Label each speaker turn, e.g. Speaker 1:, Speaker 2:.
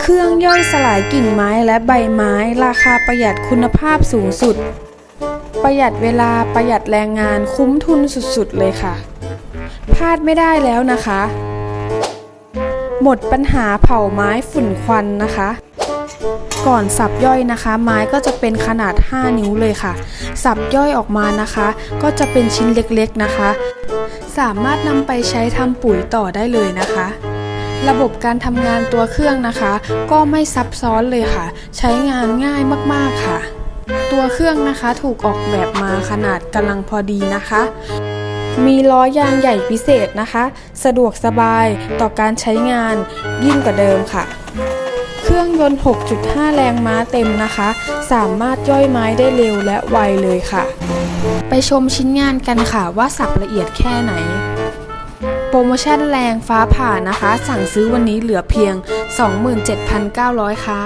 Speaker 1: เครื่องย่อยสลายกิ่งไม้และใบไม้ ราคาประหยัดคุณภาพสูงสุด ประหยัดเวลาประหยัดแรงงานคุ้มทุนสุดๆเลยค่ะ พลาดไม่ได้แล้วนะคะ หมดปัญหาเผาไม้ฝุ่นควันนะคะ ก่อนสับย่อยนะคะ ไม้ก็จะเป็นขนาด 5 นิ้วเลยค่ะ สับย่อยออกมานะคะ ก็จะเป็นชิ้นเล็กๆนะคะ สามารถนำไปใช้ทำปุ๋ยต่อได้เลยนะคะ ระบบการทำงานตัวเครื่องนะคะ ก็ไม่ซับซ้อนเลยค่ะ ใช้งานง่ายมากๆค่ะ ตัวเครื่องนะคะถูกออกแบบมาขนาดกำลังพอดีนะคะ มีล้อยางใหญ่พิเศษนะคะ สะดวกสบายต่อการใช้งานยิ่งกว่าเดิมค่ะ เครื่องยนต์ 6.5 แรงม้าเต็มนะคะ สามารถย่อยไม้ได้เร็วและไวเลยค่ะ ไปชมชิ้นงานกันค่ะว่าสับละเอียดแค่ไหน โปรโมชั่นแรงฟ้าผ่านะคะ สั่งซื้อวันนี้เหลือเพียง 27,900 ค่ะ